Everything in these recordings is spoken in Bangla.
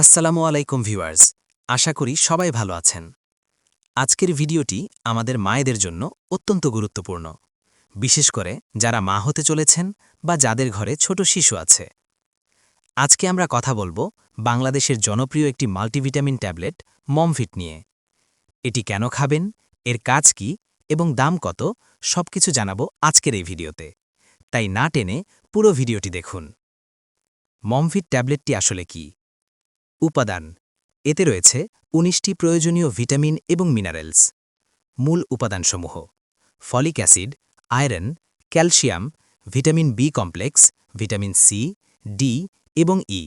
আসসালামু আলাইকুম ভিউয়ার্স, আশা করি সবাই ভালো আছেন। আজকের ভিডিওটি আমাদের মায়েদের জন্য অত্যন্ত গুরুত্বপূর্ণ। বিশেষ করে যারা মা হতে চলেছেন বা যাদের ঘরে ছোট শিশু আছে। আজকে আমরা কথা বলব বাংলাদেশের জনপ্রিয় একটি মাল্টিভিটামিন ট্যাবলেট, মমফিট নিয়ে। এটি কেন খাবেন, এর কাজ কি এবং দাম কত, সবকিছু জানাব আজকের এই ভিডিওতে। তাই না টেনে পুরো ভিডিওটি দেখুন। মমফিট ট্যাবলেটটি আসলে কি? উপাদান। এতে রয়েছে ১৯টি প্রয়োজনীয় ভিটামিন এবং মিনারেলস। মূল উপাদানসমূহ। Folic acid, iron, calcium, vitamin B complex, vitamin C, D এবং ই।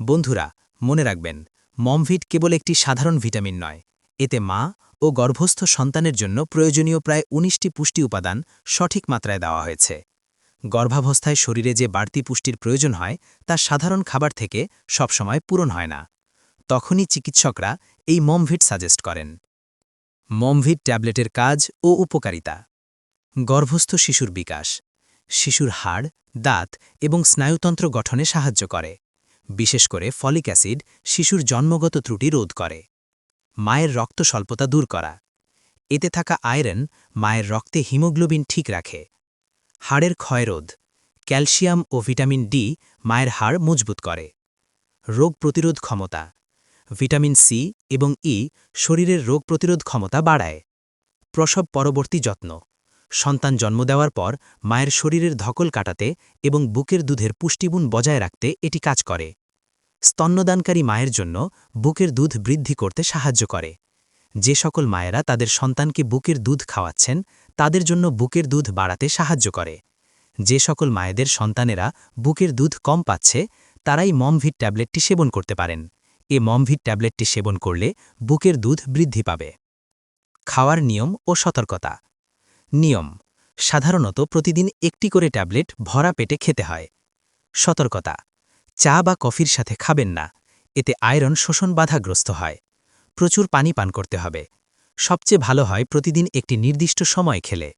বন্ধুরা, মনে রাখবেন, মমভিট কেবল একটি সাধারণ ভিটামিন নয়। এতে মা ও গর্ভস্থ সন্তানের জন্য প্রয়োজনীয় প্রায় ১৯টি পুষ্টি উপাদান সঠিক মাত্রায় দেওয়া হয়েছে। গর্ভাবস্থায় শরীরে যে বাড়তি পুষ্টির প্রয়োজন হয়, তা সাধারণ খাবার থেকে সবসময় পূরণ হয় না। তখনই চিকিৎসকরা এই মমভিট সাজেস্ট করেন। মমভিট ট্যাবলেটের কাজ ও উপকারিতা। গর্ভস্থ শিশুর বিকাশ। শিশুর হাড়, দাঁত এবং স্নায়ুতন্ত্র গঠনে সাহায্য করে। বিশেষ করে ফলিক অ্যাসিড শিশুর জন্মগত ত্রুটি রোধ করে। মায়ের রক্ত স্বল্পতা দূর করা। এতে থাকা আয়রন মায়ের রক্তে হিমোগ্লোবিন ঠিক রাখে। হাড়ের ক্ষয়রোধ, ক্যালসিয়াম ও ভিটামিন ডি মায়ের হাড় মজবুত করে। রোগ প্রতিরোধ ক্ষমতা, ভিটামিন সি এবং ই শরীরের রোগ প্রতিরোধ ক্ষমতা বাড়ায়। প্রসব পরবর্তী যত্ন, সন্তান জন্ম দেওয়ার পর মায়ের শরীরের ধকল কাটাতে এবং বুকের দুধের পুষ্টিগুণ বজায় রাখতে এটি কাজ করে। স্তন্যদানকারী মায়ের জন্য বুকের দুধ বৃদ্ধি করতে সাহায্য করে। যে সকল মায়েরা তাদের সন্তানকে বুকের দুধ খাওয়াচ্ছেন, তাদের জন্য বুকের দুধ বাড়াতে সাহায্য করে। যে সকল মায়েদের সন্তানেরা বুকের দুধ কম পাচ্ছে, তারাই মমভিট ট্যাবলেটটি সেবন করতে পারেন। এ মমভিট ট্যাবলেটটি সেবন করলে বুকের দুধ বৃদ্ধি পাবে। খাওয়ার নিয়ম ও সতর্কতা। নিয়ম। সাধারণত প্রতিদিন একটি করে ট্যাবলেট ভরা পেটে খেতে হয়। সতর্কতা। চা বা কফির সাথে খাবেন না। এতে আয়রন শোষণ বাধাগ্রস্ত হয়। প্রচুর পানি পান করতে হবে। সবচেয়ে ভালো হয় প্রতিদিন একটি নির্দিষ্ট সময় খেলে।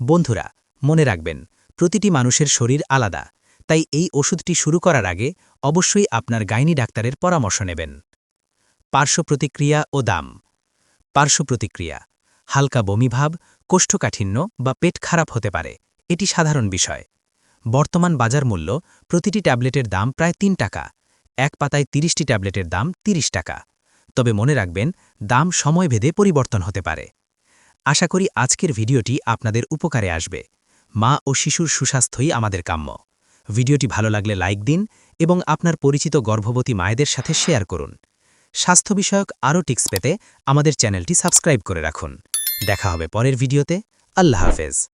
বন্ধুরা, মনে রাখবেন, প্রতিটি মানুষের শরীর আলাদা, তাই এই ওষুধটি শুরু করার আগে অবশ্যই আপনার গাইনি ডাক্তারের পরামর্শ নেবেন। পার্শ্ব প্রতিক্রিয়া ও দাম। পার্শ্ব প্রতিক্রিয়া, হালকা বমিভাব কোষ্ঠকাঠিন্য বা পেট খারাপ হতে পারে, এটি সাধারণ বিষয়। বর্তমান বাজার মূল্য প্রতিটি ট্যাবলেটের দাম প্রায় তিন টাকা, এক পাতায় তিরিশটি ট্যাবলেটের দাম ৩০ টাকা। তবে মনে রাখবেন, দাম সময়ভেদে পরিবর্তন হতে পারে। আশা করি আজকের ভিডিওটি আপনাদের উপকারে আসবে। মা ও শিশুর সুস্বাস্থ্যই আমাদের কাম্য। ভিডিওটি ভালো লাগলে লাইক দিন এবং আপনার পরিচিত গর্ভবতী মায়েদের সাথে শেয়ার করুন। স্বাস্থ্য বিষয়ক আরও টিপস পেতে আমাদের চ্যানেলটি সাবস্ক্রাইব করে রাখুন। দেখা হবে পরের ভিডিওতে। আল্লাহ হাফেজ।